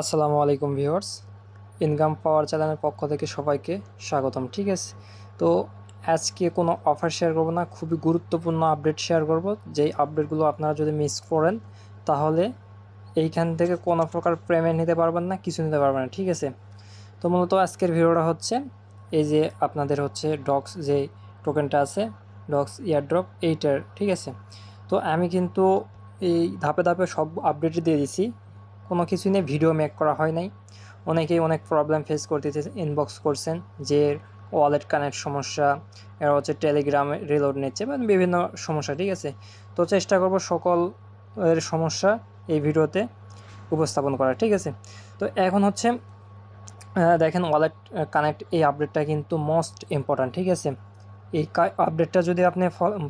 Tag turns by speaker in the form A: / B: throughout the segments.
A: আসসালামু আলাইকুম viewers. Income পাওয়ার চ্যানেলের পক্ষ থেকে সবাইকে স্বাগতম, ঠিক আছে? তো আজকে কোনো অফার শেয়ার করব না, খুবই গুরুত্বপূর্ণ আপডেট শেয়ার করব। যেই আপডেটগুলো আপনারা যদি মিস করেন, তাহলে এইখান থেকে কোনো প্রকার পেমেন্ট নিতে পারবেন না, কিছু নিতে পারবেন না, ঠিক আছে? তো মূলত আজকের ভিডিওটা হচ্ছে, এই যে আপনাদের হচ্ছে ডক্স যে টোকেনটা আছে, ডক্স ইয়ারড্রপ এইটার, ঠিক আছে? তো আমি কিন্তু এই ধাপে ধাপে সব আপডেট দিয়ে দিছি। কোনো কিছু নিয়ে ভিডিও মেক করা হয় নাই। অনেকেই অনেক প্রবলেম ফেস করতেছে ইনবক্স করছেন যে ওয়ালেট কানেক্ট সমস্যা, এরা হচ্ছে টেলিগ্রামে রিলোড নিচ্ছে বা বিভিন্ন সমস্যা, ঠিক আছে? তো চেষ্টা করব সকল এর সমস্যা এই ভিডিওতে উপস্থাপন করা ঠিক আছে? তো এখন হচ্ছে দেখেন ওয়ালেট কানেক্ট এই আপডেটটা কিন্তু মোস্ট ইম্পর্ট্যান্ট ঠিক আছে? এই আপডেটটা যদি আপনি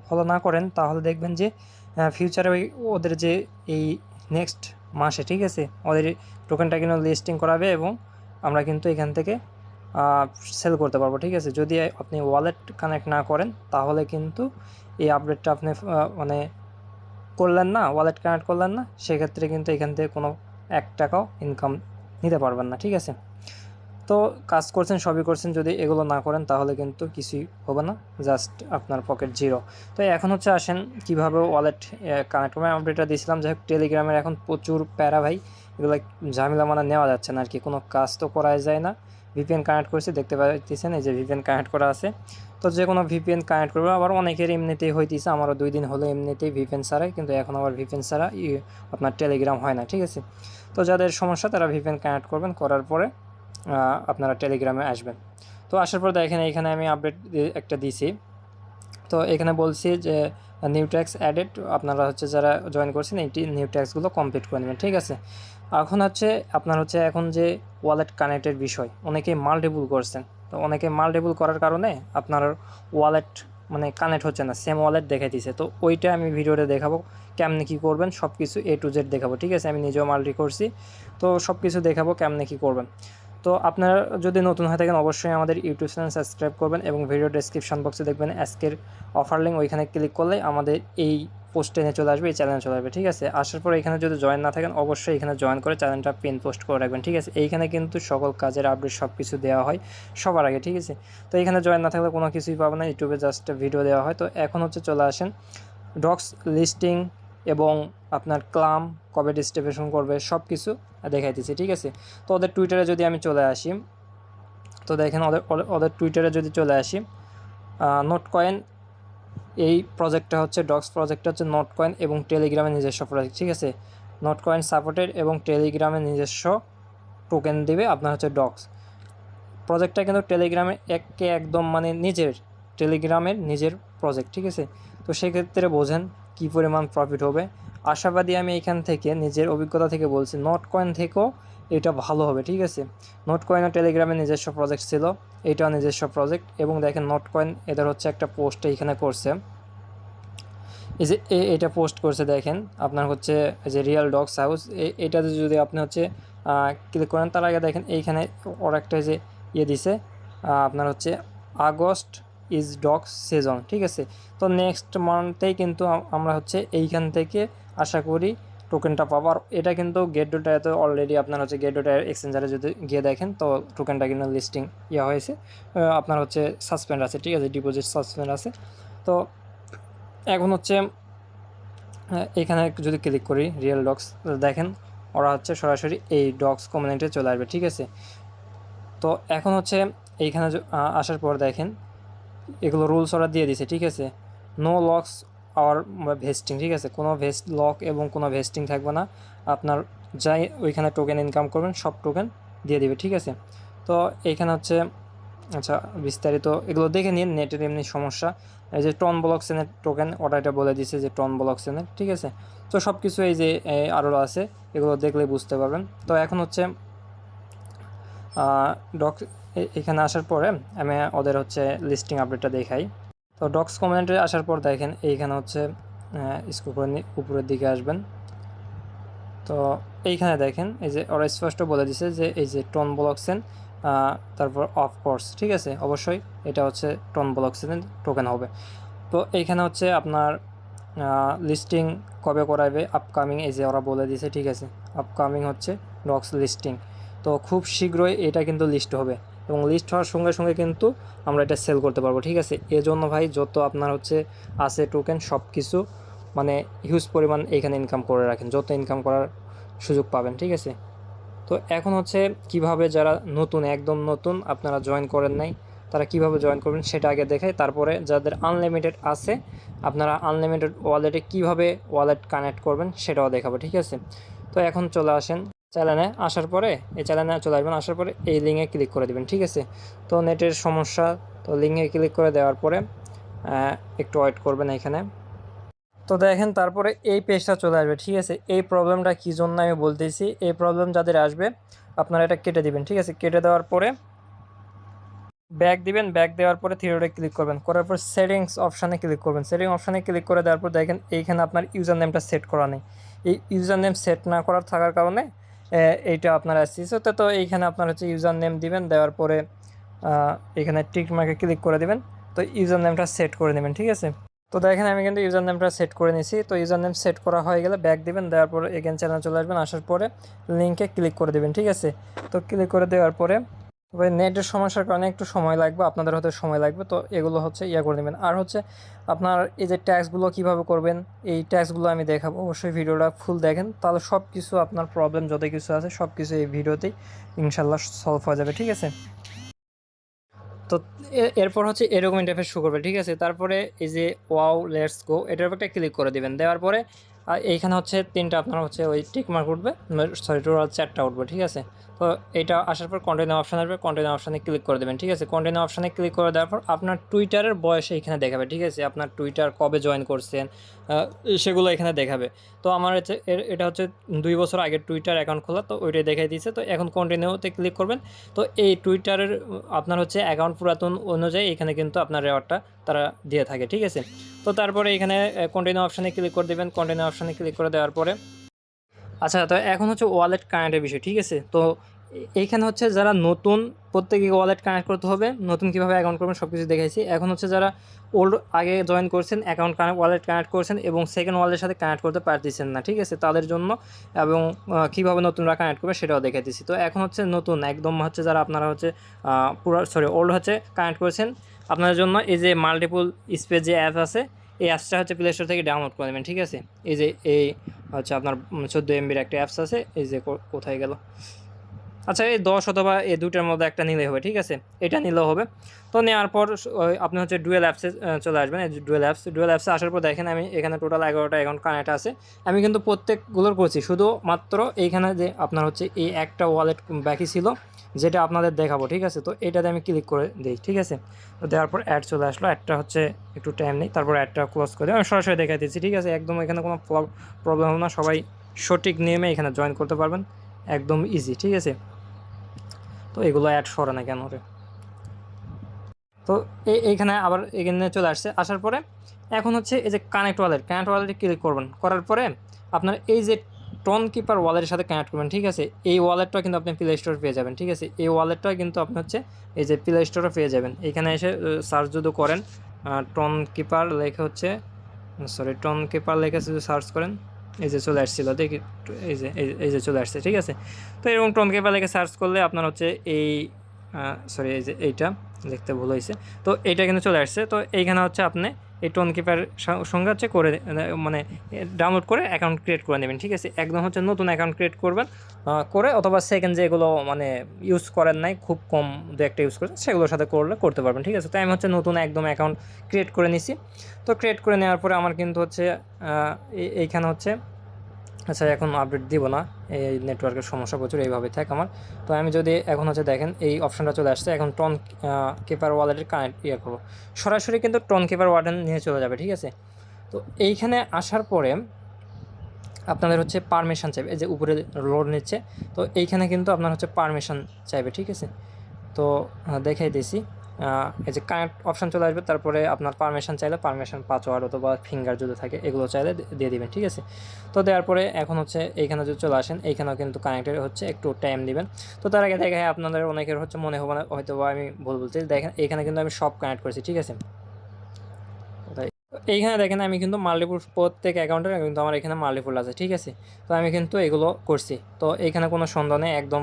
A: ফলো না করেন, তাহলে দেখবেন যে ফিউচারে ওদের যে এই নেক্সট মাসে, ঠিক আছে? ওদের টোকেনটা কিন্তু লিস্টিং করাবে এবং আমরা কিন্তু এখান থেকে সেল করতে পারব, ঠিক আছে? যদি আপনি ওয়ালেট কানেক্ট না করেন, তাহলে কিন্তু এই আপডেটটা আপনি মানে করলেন না ওয়ালেট কানেক্ট করলেন না, সেক্ষেত্রে কিন্তু এখান থেকে কোনো এক টাকাও ইনকাম নিতে পারবেন না, ঠিক আছে? কাজ করছেন, সবই করছেন, যদি এগুলো না করেন তাহলে কিন্তু কিছুই হবে না জাস্ট আপনার পকেট জিরো তো এখন হচ্ছে আসেন কীভাবে ওয়ালেট কানেক্ট করবেন? আপডেটটা দিয়েছিলাম, যাই হোক টেলিগ্রামের এখন প্রচুর প্যারা ভাই, এগুলো ঝামেলা মানে নেওয়া যাচ্ছে না আর কি কোনো কাজ তো করাই যায় না। ভিপিএন কানেক্ট করেছি, দেখতে পাচ্ছেন এই যে ভিপিএন কানেক্ট করা আছে। তো যে কোনো ভিপিএন কানেক্ট করব, আবার অনেকের এমনিতেই হইতেছে, আমারও দুই দিন হলো এমনিতেই ভিপিএন ছাড়াই, কিন্তু এখন আবার ভিপিএন ছাড়া আপনার টেলিগ্রাম হয় না, ঠিক আছে? তো যাদের সমস্যা তারা ভিপিএন কানেক্ট করবেন, করার পরে আপনারা টেলিগ্রামে আসবেন। তো আসার পর দেখেন এখানে আমি আপডেট একটা দিছি। তো এখানে বলছি যে নিউ ট্যাক্স অ্যাডেড আপনারা হচ্ছে যারা জয়েন করছেন এইটি নিউ ট্যাক্সগুলো কমপ্লিট করে নেবেন, ঠিক আছে? এখন হচ্ছে আপনার হচ্ছে এখন যে ওয়ালেট কানেক্টের বিষয়, অনেকেই মাল্টিপুল করছেন। তো অনেকে মাল্টিপুল করার কারণে আপনার ওয়ালেট মানে কানেক্ট হচ্ছে না সেম ওয়ালেট দেখাইতেছে। তো ওইটা আমি ভিডিওতে দেখাবো, কেমনে কী করবেন সব কিছু এ টু জেড দেখাবো, ঠিক আছে? আমি নিজেও মাল্টি করছি। তো সব কিছু দেখাবো, কেমনে কী করবেন। তো আপনারা যদি নতুন হয়ে থাকেন, অবশ্যই আমাদের ইউটিউব চ্যানেল সাবস্ক্রাইব করবেন এবং ভিডিও ডেসক্রিপশন বক্সে দেখবেন আজকের অফার লিঙ্ক ওইখানে ক্লিক করলে আমাদের এই পোস্টে নিয়ে চলে আসবে, এই চ্যানেল চলে আসবে, ঠিক আছে? আসার পর এখানে যদি জয়েন না থাকেন, অবশ্যই এখানে জয়েন করে চ্যানেলটা পিন পোস্ট করে রাখবেন, ঠিক আছে? এইখানে কিন্তু সকল কাজের আপডেট সব কিছু দেওয়া হয় সবার আগে, ঠিক আছে? তো এখানে জয়েন না থাকলে কোনো কিছুই পাবো না, ইউটিউবে জাস্ট ভিডিও দেওয়া হয়। তো এখন হচ্ছে চলে আসেন ডক্স লিস্টিং এবং আপনার ক্লাম, কবে ডিস্ট্রিবিউশন করবে সব কিছু দেখাইতেছি, ঠিক আছে? তো ওদের টুইটারে যদি আমি চলে আসি, তো দেখেন ওদের, ওদের- টুইটারে যদি চলে আসি নোট কয়েন এই প্রজেক্টটা হচ্ছে ডক্স প্রজেক্টটা হচ্ছে নোট কয়েন এবং টেলিগ্রামের নিজস্ব প্রজেক্ট ঠিক আছে? নোট কয়েন সাপোর্টেড এবং টেলিগ্রামের নিজস্ব টোকেন দেবে, আপনার হচ্ছে ডক্স প্রজেক্টটা কিন্তু টেলিগ্রামে একে একদম মানে নিজের টেলিগ্রামের নিজের প্রজেক্ট ঠিক আছে? তো সেক্ষেত্রে বোঝেন কী পরিমাণ প্রফিট হবে? আশাবাদী আমি এখান থেকে নিজের অভিজ্ঞতা থেকে বলছি নোট কয়েন থেকেও এটা ভালো হবে, ঠিক আছে? নোট কয়েনও টেলিগ্রামে নিজস্ব প্রজেক্ট ছিল, এটাও নিজস্ব প্রজেক্ট এবং দেখেন নোট কয়েন এদের হচ্ছে একটা পোস্ট এইখানে করছে। এই যে এ- এটা পোস্ট করছে দেখেন, আপনার হচ্ছে যে রিয়েল ডগস হাউস এটাতে যদি আপনি হচ্ছে ক্লিক করেন তার আগে দেখেন এইখানে ওর একটা যে ইয়ে দিছে আপনার হচ্ছে আগস্ট ইজ ডগস সিজন, ঠিক আছে? তো নেক্সট মান্থেই কিন্তু আম- আমরা হচ্ছে এইখান থেকে আশা করি টোকেনটা পাবো। আর এটা কিন্তু গেট ডোটাতে অলরেডি আপনার হচ্ছে গেট ডোটা এক্সচেঞ্জারে যদি গিয়ে দেখেন, তো টোকেনটা কিন্তু লিস্টিং ইয়ে হয়েছে। আপনার হচ্ছে সাসপেন্ড আছে, ঠিক আছে? ডিপোজিট সাসপেন্ড আছে। তো এখন হচ্ছে এখানে যদি ক্লিক করি রিয়েল ডক্স দেখেন ওরা হচ্ছে সরাসরি এই ডক্স কমিউনিটিতে চলে আসবে, ঠিক আছে? তো এখন হচ্ছে এইখানে আসার পর দেখেন এগুলো রুলস ওরা দিয়ে দিছে, ঠিক আছে? নো লকস আর ভেস্টিং ঠিক আছে? কোনো ভেস্ট লক এবং কোনো ভেস্টিং থাকবে না। আপনার যাই ওইখানে টোকেন ইনকাম করবেন, সব টোকেন দিয়ে দিবে, ঠিক আছে? তো এইখানে হচ্ছে আচ্ছা বিস্তারিত এগুলো দেখে নিন, নেটের এমনি সমস্যা। এই যে টন ব্লকসেনের টোকেন ওটা এটা বলে দিছে যে টন ব্লকসেনের ঠিক আছে? তো সব কিছু এই যে আরও আছে, এগুলো দেখলে বুঝতে পারবেন। তো এখন হচ্ছে ডক এখানে আসার পরে আমি ওদের হচ্ছে লিস্টিং আপডেটটা দেখাই। তো ডক্স কমেন্টে আসার পর দেখেন এইখানে হচ্ছে স্কুল উপরের দিকে আসবেন। তো এইখানে দেখেন, এই যে ওরা স্পষ্ট বলে দিছে যে এই যে টন ব্লকসেন তারপর অফ কোর্স ঠিক আছে? অবশ্যই এটা হচ্ছে টন ব্লকসেন টোকেন হবে। তো এইখানে হচ্ছে আপনার লিস্টিং কবে করাবে আপকামিং এই যে ওরা বলে দিছে, ঠিক আছে? আপকামিং হচ্ছে ডক্স লিস্টিং তো খুব শীঘ্রই এটা কিন্তু লিস্ট হবে। এবং লিস্ট হওয়ার সঙ্গে সঙ্গে কিন্তু আমরা এটা সেল করতে পারব, ঠিক আছে? এজন্য ভাই, যত আপনার হচ্ছে আছে টোকেন সব কিছু মানে হিউজ পরিমাণ এখানে ইনকাম করে রাখেন, যত ইনকাম করার সুযোগ পাবেন, ঠিক আছে? তো এখন হচ্ছে কীভাবে যারা নতুন, একদম নতুন আপনারা জয়েন করেন নাই, তারা কীভাবে জয়েন করবেন সেটা আগে দেখাই, তারপরে যাদের আনলিমিটেড আছে, আপনারা আনলিমিটেড ওয়ালেটে কীভাবে ওয়ালেট কানেক্ট করবেন সেটাও দেখাবো, ঠিক আছে? তো এখন চলে আসেন চ্যানেলে আসার পরে, এই চ্যানেলে চলে আসবেন, আসার পরে এই লিঙ্কে ক্লিক করে দেবেন, ঠিক আছে? তো নেটের সমস্যা, তো লিঙ্কে ক্লিক করে দেওয়ার পরে একটু ওয়েট করবেন এখানে। তো দেখেন, তারপরে এই পেজটা চলে আসবে, ঠিক আছে? এই প্রবলেমটা কী জন্য আমি বলতেছি, এই প্রবলেম যাদের আসবে, আপনারা এটা কেটে দিবেন, ঠিক আছে? কেটে দেওয়ার পরে ব্যাক দিবেন, ব্যাক দেওয়ার পরে থিওরে ক্লিক করবেন, করার পর সেটিংস অপশানে ক্লিক করবেন। সেটিং অপশানে ক্লিক করে দেওয়ার পর দেখেন, এইখানে আপনার ইউজার নেমটা সেট করা নেই। এই ইউজার নেম সেট না করার থাকার কারণে এইটা আপনার আসছে তো তো এইখানে আপনার হচ্ছে ইউজার নেম দিবেন, দেওয়ার পরে এখানে টিক মার্কে ক্লিক করে দিবেন। তো ইউজার নেমটা সেট করে নেবেন, ঠিক আছে? তো দেখেন আমি কিন্তু ইউজার নেমটা সেট করে নিয়েছি। তো ইউজার নেম সেট করা হয়ে গেলে ব্যাক দিবেন, দেওয়ার পরে এগেন চ্যানেল চলে আসবেন। আসার পরে লিঙ্কে ক্লিক করে দেবেন, ঠিক আছে? তো ক্লিক করে দেওয়ার পরে তবে নেটের সমস্যার কারণে একটু সময় লাগবে, আপনাদের হয়তো সময় লাগবে, তো এগুলো হচ্ছে ইয়া করে নেবেন। আর হচ্ছে আপনার এই যে ট্যাক্সগুলো কীভাবে করবেন, এই ট্যাক্সগুলো আমি দেখাবো, অবশ্যই ভিডিওটা ফুল দেখেন, তাহলে সব কিছু আপনার প্রবলেম যত কিছু আছে সব কিছু এই ভিডিওতেই ইনশাল্লাহ সলভ হয়ে যাবে, ঠিক আছে? তো এরপর হচ্ছে এরকম ইন্টারফেস শো করবে, ঠিক আছে? তারপরে এই যে ওয়াও লেটস গো এটার উপর একটা ক্লিক করে দিবেন, দেওয়ার পরে এইখানে হচ্ছে তিনটা আপনার হচ্ছে ওই টিক মার্ক উঠবে সরি টোটাল চারটা উঠবে, ঠিক আছে? এটা আসার পর কন্টিনিউ অপশান আসবে কন্টিনিউ অপশানে ক্লিক করে দেবেন, ঠিক আছে? কন্টিনিউ অপশানে ক্লিক করে দেওয়ার পর আপনার টুইটারের বয়স এখানে দেখাবে, ঠিক আছে? আপনার টুইটার কবে জয়েন করছেন সেগুলো এখানে দেখাবে। তো আমার হচ্ছে এটা হচ্ছে দুই বছর আগে টুইটার অ্যাকাউন্ট খোলা, তো ওইটাই দেখাই দিয়েছে। তো এখন কন্টিনিউতে ক্লিক করবেন। তো এই টুইটারের আপনার হচ্ছে অ্যাকাউন্ট পুরাতন অনুযায়ী এখানে কিন্তু আপনার রেওয়ার্ডটা তারা দিয়ে থাকে, ঠিক আছে? তো তারপরে এখানে কন্টিনিউ অপশানে ক্লিক করে দেবেন কন্টিনিউ অপশানে ক্লিক করে দেওয়ার পরে। আচ্ছা তো এখন হচ্ছে ওয়ালেট কানেক্টের বিষয়, ঠিক আছে? তো এইখানে হচ্ছে যারা নতুন প্রত্যেকে ওয়ালেট কানেক্ট করতে হবে, নতুন কীভাবে অ্যাকাউন্ট করবেন সব কিছু দেখাইছি। এখন হচ্ছে যারা ওল্ড আগে জয়েন করছেন অ্যাকাউন্ট কানেক্ট ওয়ালেট কানেক্ট করছেন এবং সেকেন্ড ওয়ালেটের সাথে কানেক্ট করতে পারতেছেন না, ঠিক আছে? তাদের জন্য এবং কীভাবে নতুনরা কানেক্ট করবে সেটাও দেখাই দিচ্ছি তো এখন হচ্ছে নতুন, একদম হচ্ছে যারা আপনারা হচ্ছে পুরো সরি ওল্ড হচ্ছে কানেক্ট করেছেন, আপনাদের জন্য এই যে মাল্টিপুল স্পেস যে অ্যাপ আছে, এই অ্যাপসটা হচ্ছে প্লে স্টোর থেকে ডাউনলোড করে নেবেন, ঠিক আছে? এই যে, এই হচ্ছে আপনার চোদ্দ এমবির একটা অ্যাপস আছে, এই যে কোথায় গেল? আচ্ছা এই দশ অথবা এই দুটার মধ্যে একটা নিলেই হবে, ঠিক আছে? এটা নিলেও হবে। তো নেওয়ার পর আপনি হচ্ছে ডুয়েল অ্যাপসে চলে আসবেন। ডুয়েল অ্যাপস ডুয়েল অ্যাপসে আসার পর দেখেন আমি এখানে টোটাল এগারোটা অ্যাকাউন্ট কানেক্ট আছে। আমি কিন্তু প্রত্যেকগুলোর করছি শুধুমাত্র এইখানে যে আপনার হচ্ছে এই একটা ওয়ালেট বাকি ছিল, যেটা আপনাদের দেখাবো, ঠিক আছে? তো এটাতে আমি ক্লিক করে দিই, ঠিক আছে? তো দেওয়ার পর অ্যাড চলে আসলো। অ্যাডটা হচ্ছে একটু টাইম নেই, তারপর অ্যাডটা ক্লোজ করে আমি সরাসরি দেখাই দিচ্ছি, ঠিক আছে? একদম এখানে কোনো প্রবলেম হবে না। সবাই সঠিক নিয়মে এখানে জয়েন করতে পারবেন। একদম ইজি ঠিক আছে? তো এগুলো অ্যাড সরে না কেন রে? তো এই এইখানে আবার এখানে চলে আসছে। আসার পরে এখন হচ্ছে এই যে কানেক্ট ওয়ালেট কানেক্ট ওয়ালেটে ক্লিক করবেন। করার পরে আপনার এই যে টন কিপার ওয়ালেটের সাথে কানেক্ট করবেন, ঠিক আছে? এই ওয়ালেটটা কিন্তু আপনি প্লে স্টোরে পেয়ে যাবেন, ঠিক আছে? এই ওয়ালেটটা কিন্তু আপনি হচ্ছে এই যে প্লে স্টোরে পেয়ে যাবেন। এখানে এসে সার্চ যদি করেন টন কিপার লেখা হচ্ছে সরি টন কিপার লেখা যদি সার্চ করেন এই যে চলে আসছিল, দেখি এই যে, এই- যে চলে আসছে, ঠিক আছে? তো এরকম টমকে পালাকে সার্চ করলে আপনার হচ্ছে এই সরি এই যে এইটা, লিখতে ভুল হয়েছে। তো এইটা কিন্তু চলে আসছে। তো এইখানে হচ্ছে আপনি এই টোন কিপার সঙ্গে হচ্ছে করে মানে ডাউনলোড করে অ্যাকাউন্ট ক্রিয়েট করে নেবেন, ঠিক আছে? একদম হচ্ছে নতুন অ্যাকাউন্ট ক্রিয়েট করবেন করে অথবা সেকেন্ড যেগুলো মানে ইউজ করেন নাই, খুব কম দু একটা ইউজ করেন সেগুলোর সাথে করলে করতে পারবেন, ঠিক আছে? তো আমি হচ্ছে নতুন একদম অ্যাকাউন্ট ক্রিয়েট করে নিছি। তো ক্রিয়েট করে নেওয়ার পরে আমার কিন্তু হচ্ছে এই- এইখানে হচ্ছে আচ্ছা এখন আপডেট দিব না। এই নেটওয়ার্কের সমস্যা প্রচুর এইভাবে থাক আমার। তো আমি যদি এখন হচ্ছে দেখেন এই অপশনটা চলে আসছে এখন টন কিপার ওয়ালেটের কানেক্ট ইয়ে করব। সরাসরি কিন্তু টন কিপার ওয়ালেট নিয়ে চলে যাবে ঠিক আছে? তো এইখানে আসার পরে আপনাদের হচ্ছে পারমিশন চাইবে এই যে উপরে লোড নিচ্ছে তো এইখানে কিন্তু আপনার হচ্ছে পারমিশন চাইবে ঠিক আছে? তো দেখাই আহ, এই যে কানেক্ট অপশান চলে আসবে, তারপরে আপনার পারমিশন চাইলে পারমিশন পাসওয়ার্ড অথবা ফিঙ্গার যদি থাকে, এগুলো চাইলে দিয়ে দিবেন, ঠিক আছে? তো দেওয়ার পরে এখন হচ্ছে এইখানে যদি চলে আসেন, এইখানেও কিন্তু কানেক্টেড হচ্ছে একটু টাইম দিবেন। তো তার আগে দেখে আপনাদের অনেকের হচ্ছে মনে হবে না হয়তো আমি ভুল বলছি, দেখেন এখানে কিন্তু আমি সব কানেক্ট করেছি, ঠিক আছে? এইখানে দেখেন আমি কিন্তু মাল্টিপুল প্রত্যেক অ্যাকাউন্টের কিন্তু আমার এখানে মাল্টিপুল আছে, ঠিক আছে? তো আমি কিন্তু এগুলো করছি। তো এইখানে কোনো সন্দেহ নেই, একদম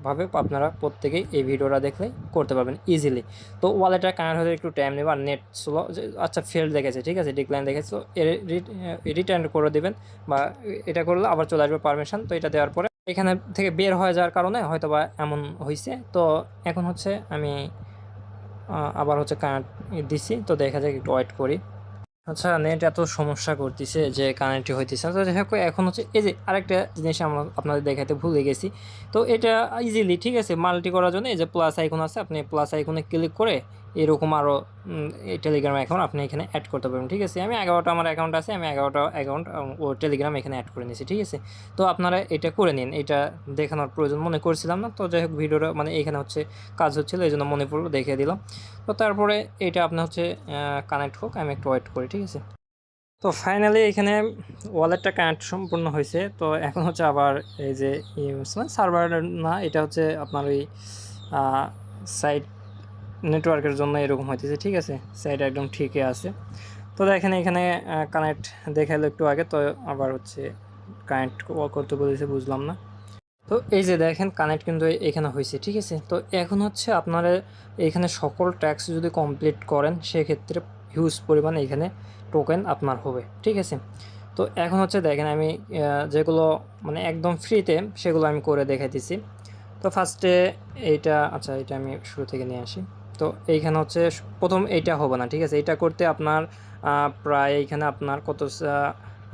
A: রিয়েলভাবে আপনারা প্রত্যেকেই এই ভিডিওটা দেখলে করতে পারবেন ইজিলি তো ওয়ালেটটা কানেক্ট হতে একটু টাইম নেবে আর নেট স্লো আচ্ছা ফেল দেখেছে, ঠিক আছে ডিক্লাইন দেখেছে, তো রিটার্ন করে দেবেন বা এটা করলে আবার চলে আসবে পারমিশন তো এটা দেওয়ার পরে এখানে থেকে বের হয়ে যাওয়ার কারণে হয়তো বা এমন হয়েছে তো এখন হচ্ছে আমি আবার হচ্ছে কানেক্ট দিছি, তো দেখা যাক একটু ওয়েট করি। আচ্ছা নেট এত সমস্যা করতেছে যে কানেক্টই হইতেছে না। তো যাই হোক, এখন হচ্ছে এই যে আরেকটা জিনিস আমরা আপনাদের দেখাতে ভুলে গেছি। তো এটা ইজিলি ঠিক আছে মাল্টি করার জন্য এই যে প্লাস আইকন আছে, আপনি প্লাস আইকনে ক্লিক করে এরকম আরও টেলিগ্রাম অ্যাকাউন্ট আপনি এখানে অ্যাড করতে পারবেন, ঠিক আছে? আমি এগারোটা আমার অ্যাকাউন্ট আছে, আমি এগারোটা অ্যাকাউন্ট ও টেলিগ্রাম এখানে অ্যাড করে নিয়েছি, ঠিক আছে? তো আপনারা এটা করে নিন, এটা দেখানোর প্রয়োজন মনে করছিলাম না, তো যাই হোক ভিডিওটা মানে এখানে হচ্ছে কাজ হচ্ছিল এই জন্য মনে পড়ল, দেখিয়ে দিলাম। তো তারপরে এটা আপনার হচ্ছে কানেক্ট হোক, আমি একটু ওয়েট করি, ঠিক আছে? তো ফাইনালি এখানে ওয়ালেটটা কানেক্ট সম্পূর্ণ হয়েছে, তো এখন হচ্ছে আবার এই যে সার্ভার না, এটা হচ্ছে আপনার ওই সাইট নেটওয়ার্কের জন্য এরকম হইতেছে, ঠিক আছে? সাইট একদম ঠিকই আছে। তো দেখেন এখানে কানেক্ট দেখাইলো একটু আগে, তো আবার হচ্ছে কানেক্ট করতে বলেছে, বুঝলাম না। তো এই যে দেখেন কানেক্ট কিন্তু এখানে হয়েছে ঠিক আছে? তো এখন হচ্ছে আপনারা এখানে সকল ট্যাক্স যদি কমপ্লিট করেন, সেক্ষেত্রে হিউজ পরিমাণ এখানে টোকেন আপনার হবে, ঠিক আছে? তো এখন হচ্ছে দেখেন আমি যেগুলো মানে একদম ফ্রিতে সেগুলো আমি করে দেখাইতেছি। তো ফার্স্টে এইটা আচ্ছা এটা আমি শুরু থেকে নিয়ে আসি। তো এইখানে হচ্ছে প্রথম এইটা হবে না, ঠিক আছে? এটা করতে আপনার প্রায় এইখানে আপনার কত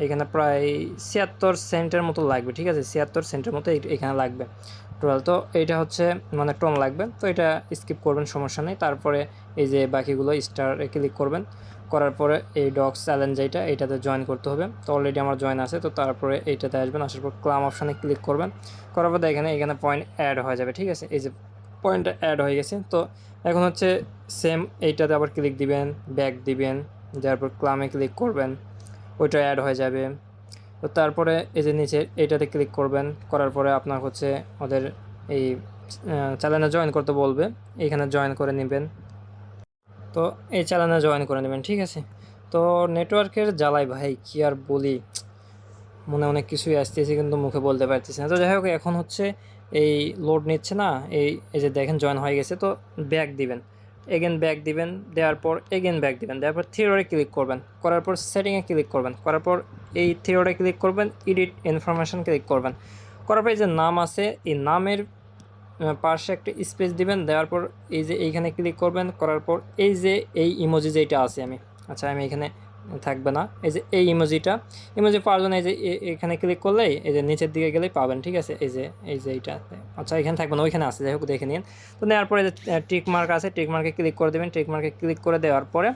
A: এখানে প্রায় ছিয়াত্তর সেন্টের মতো লাগবে, ঠিক আছে? ছিয়াত্তর সেন্টের মতো এখানে লাগবে। টোটাল তো এইটা হচ্ছে মানে টোন লাগবে, তো এটা স্কিপ করবেন, সমস্যা নেই। তারপরে এই যে বাকিগুলো স্টারে ক্লিক করবেন, করার পরে এই ডক্স চ্যালেঞ্জ যেটা, এইটাতে জয়েন করতে হবে। তো অলরেডি আমার জয়েন আছে, তো তারপরে এইটাতে আসবেন, আসার পর ক্লাম অপশানে ক্লিক করবেন। করার পর এখানে এখানে পয়েন্ট অ্যাড হয়ে যাবে, ঠিক আছে? এই যে পয়েন্টটা অ্যাড হয়ে গেছে। তো এখন হচ্ছে সেম এইটাতে আবার ক্লিক দিবেন ব্যাক দিবেন, যার পর ক্লামে ক্লিক করবেন, ওইটা অ্যাড হয়ে যাবে। তো তারপরে এই যে নিচে এইটাতে ক্লিক করবেন, করার পরে আপনার হচ্ছে ওদের এই চ্যানেলে জয়েন করতে বলবে এইখানে জয়েন করে নেবেন। তো এই চ্যানেলে জয়েন করে নেবেন, ঠিক আছে? তো নেটওয়ার্কের জ্বালাই ভাই, কি আর বলি? মনে অনেক কিছুই আসতেছে কিন্তু মুখে বলতে পারতেছি না। তো যাই হোক, এখন হচ্ছে এই লোড নিচ্ছে না, এই এই যে দেখেন জয়েন হয়ে গেছে, তো ব্যাক দিবেন। এগেন ব্যাক দিবেন, দেওয়ার পর এগেন ব্যাক দিবেন, দেওয়ার পর থিওরে ক্লিক করবেন, করার পর সেটিংয়ে ক্লিক করবেন, করার পর এই থিওরে ক্লিক করবেন এডিট ইনফরমেশন ক্লিক করবেন। করার পর এই যে নাম আছে, এই নামের পাশে একটা স্পেস দিবেন, দেওয়ার পর এই যে এইখানে ক্লিক করবেন, করার পর এই যে এই ইমোজি যেটা আছে আমি আচ্ছা আমি এখানে থাকবে না। এই যে এই ইমোজিটা ইমোজি পাওয়ার জন্য এই যে এখানে ক্লিক করলেই এই যে নিচের দিকে গেলেই পাবেন, ঠিক আছে? এই যে এই যে এইটা। আচ্ছা এখানে থাকবে না, ওইখানে আছে, যাই হোক দেখে নিন। তো নেওয়ার পরে যে টিক মার্ক আছে টিক মার্কে ক্লিক করে দেবেন। টিক মার্কে ক্লিক করে দেওয়ার পরে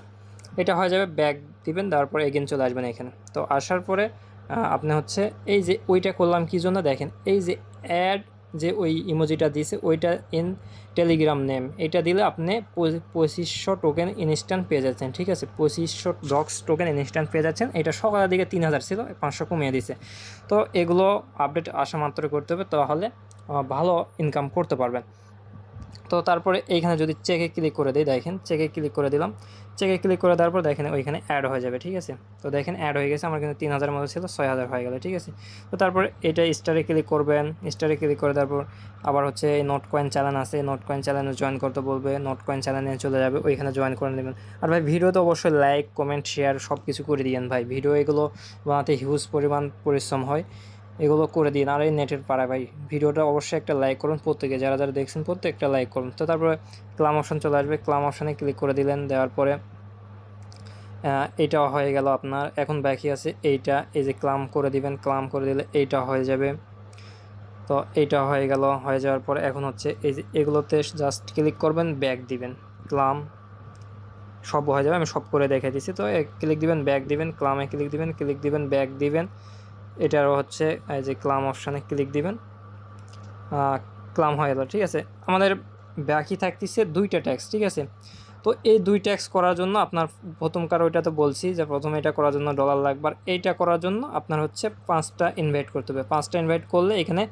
A: এটা হয়ে যাবে ব্যাক দিবেন, দেওয়ার পরে এগেন চলে আসবেন এখানে। তো আসার পরে আপনি হচ্ছে এই যে ওইটা করলাম কী জন্য? দেখেন, এই যে অ্যাড যে ওই ইমোজিটা দিয়েছে, ওইটা ইন টেলিগ্রাম নেম এটা দিলে আপনি পঁচিশশো টোকেন ইনস্ট্যান্ট পেয়ে যাচ্ছেন, ঠিক আছে? পঁচিশশো ডক্স টোকেন ইনস্ট্যান্ট পেয়ে যাচ্ছেন। এটা সকালের দিকে তিন হাজার ছিল, পাঁচশো কমিয়ে দিছে তো এগুলো আপডেট আসা মাত্র করতে হবে, তাহলে ভালো ইনকাম করতে পারবেন। তো তারপরে এইখানে যদি চেকে ক্লিক করে দিই, দেখেন চেকে ক্লিক করে দিলাম। চেকে ক্লিক করে দেওয়ার পর দেখেন ওইখানে অ্যাড হয়ে যাবে, ঠিক আছে? তো দেখেন অ্যাড হয়ে গেছে, আমার কিন্তু তিন হাজার মতো ছিল, ছয় হাজার হয়ে গেল, ঠিক আছে? তো তারপর এটা স্টারে ক্লিক করবেন স্টারে ক্লিক করে দেওয়ার পর আবার হচ্ছে এই নোট কয়েন চ্যানেল আছে নোট কয়েন চ্যানেলে জয়েন করতে বলবে নোট কয়েন চ্যানেলে চলে যাবে, ওইখানে জয়েন করে নেবেন। আর ভাই ভিডিও তো অবশ্যই লাইক কমেন্ট শেয়ার সব কিছু করে দিয়েন ভাই। ভিডিও এগুলো বানাতে হিউজ পরিমাণ পরিশ্রম হয়। এগুলো করে দিন। আর এই নেটের পাড়ায় ভাই, ভিডিওটা অবশ্যই একটা লাইক করুন প্রত্যেকে। যারা যারা দেখছেন প্রত্যেকটা লাইক করুন। তো তারপরে ক্লাম অপশন চলে আসবে। ক্লাম অপশানে ক্লিক করে দিলেন, দেওয়ার পরে এইটা হয়ে গেল আপনার। এখন বাকি আছে এইটা। এই যে ক্লাম করে দিবেন ক্লাম করে দিলে এইটা হয়ে যাবে। তো এইটা হয়ে গেল, হয়ে যাওয়ার পরে এখন হচ্ছে এই যে এগুলোতে জাস্ট ক্লিক করবেন ব্যাক দিবেন। ক্লাম সব হয়ে যাবে। আমি সব করে দেখে দিচ্ছি। তো ক্লিক দিবেন ব্যাক দিবেন ক্লামে ক্লিক দিবেন ক্লিক দিবেন ব্যাক দিবেন। এটারও হচ্ছে, এই যে ক্লাম অপশানে ক্লিক দিবেন। ক্লাম হয়ে গেল, ঠিক আছে? আমাদের বাকি থাকতেছে দুইটা ট্যাক্স ঠিক আছে? তো এই দুই ট্যাক্স করার জন্য আপনার প্রথমকার ওইটা তো বলছি যে প্রথমে এটা করার জন্য ডলার লাগবে, আর এইটা করার জন্য আপনার হচ্ছে পাঁচটা ইনভাইট করতে হবে। পাঁচটা ইনভাইট করলে এখানে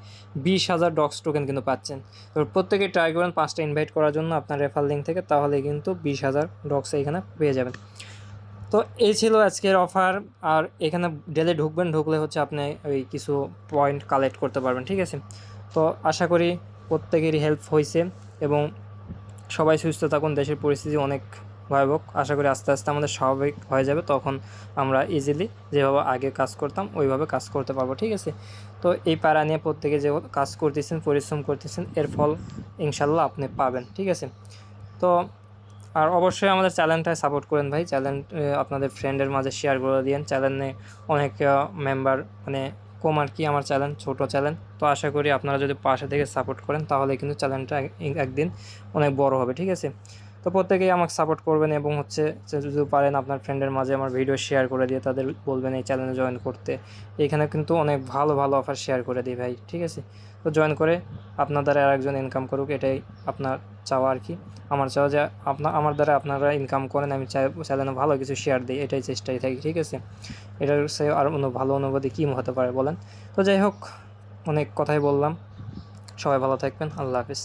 A: বিশ হাজার ডক্স টোকেন কিন্তু পাচ্ছেন। তো প্রত্যেকে ট্রাই করবেন পাঁচটা ইনভাইট করার জন্য আপনার রেফার লিঙ্ক থেকে, তাহলে কিন্তু বিশ হাজার ডক্স এখানে পেয়ে যাবেন। তো এই ছিল আজকের অফার আর এখানে ডেলে ঢুকবেন, ঢুকলে হচ্ছে আপনি ওই কিছু পয়েন্ট কালেক্ট করতে পারবেন, ঠিক আছে? তো আশা করি প্রত্যেকেরই হেল্প হয়েছে, এবং সবাই সুস্থ থাকুন, দেশের পরিস্থিতি অনেক ভয়াবহ। আশা করি আস্তে আস্তে আমাদের স্বাভাবিক হয়ে যাবে, তখন আমরা ইজিলি যেভাবে আগে কাজ করতাম, ওইভাবে কাজ করতে পারব, ঠিক আছে? তো এই পাড়া নিয়ে প্রত্যেকে যে কাজ করতেছেন, পরিশ্রম করতেছেন, এর ফল ইনশাল্লাহ আপনি পাবেন, ঠিক আছে? তো আর অবশ্যই আমাদের চ্যানেলটায় সাপোর্ট করেন ভাই। চ্যানেল আপনাদের ফ্রেন্ডের মাঝে শেয়ার করে দিন চ্যানেলে অনেক মেম্বার মানে কম আর কি আমার চ্যানেল, ছোট চ্যানেল। তো আশা করি আপনারা যদি পাশে থেকে সাপোর্ট করেন, তাহলে কিন্তু চ্যানেলটা এক- একদিন অনেক বড় হবে, ঠিক আছে? তো প্রত্যেকেই আমাকে সাপোর্ট করবেন এবং হচ্ছে যদি পারেন আপনার ফ্রেন্ডের মাঝে আমার ভিডিও শেয়ার করে দিয়ে তাদের বলবেন এই চ্যানেলে জয়েন করতে। এখানে কিন্তু অনেক ভালো ভালো অফার শেয়ার করে দিই ভাই, ঠিক আছে? তো জয়েন করে আপনার দ্বারা আর একজন ইনকাম করুক, এটাই আপনার চাওয়া আর কি। আমার চাওয়া যে আপনার আমার দ্বারা আপনারা ইনকাম করেন, আমি চাই যেন ভালো কিছু শেয়ার দিই, এটাই চেষ্টাই থাকি, ঠিক আছে? এটার সে আর অন্য ভালো অনুভূতি কী হতে পারে বলেন? তো যাই হোক, অনেক কথাই বললাম। সবাই ভালো থাকবেন, আল্লাহ হাফিজ।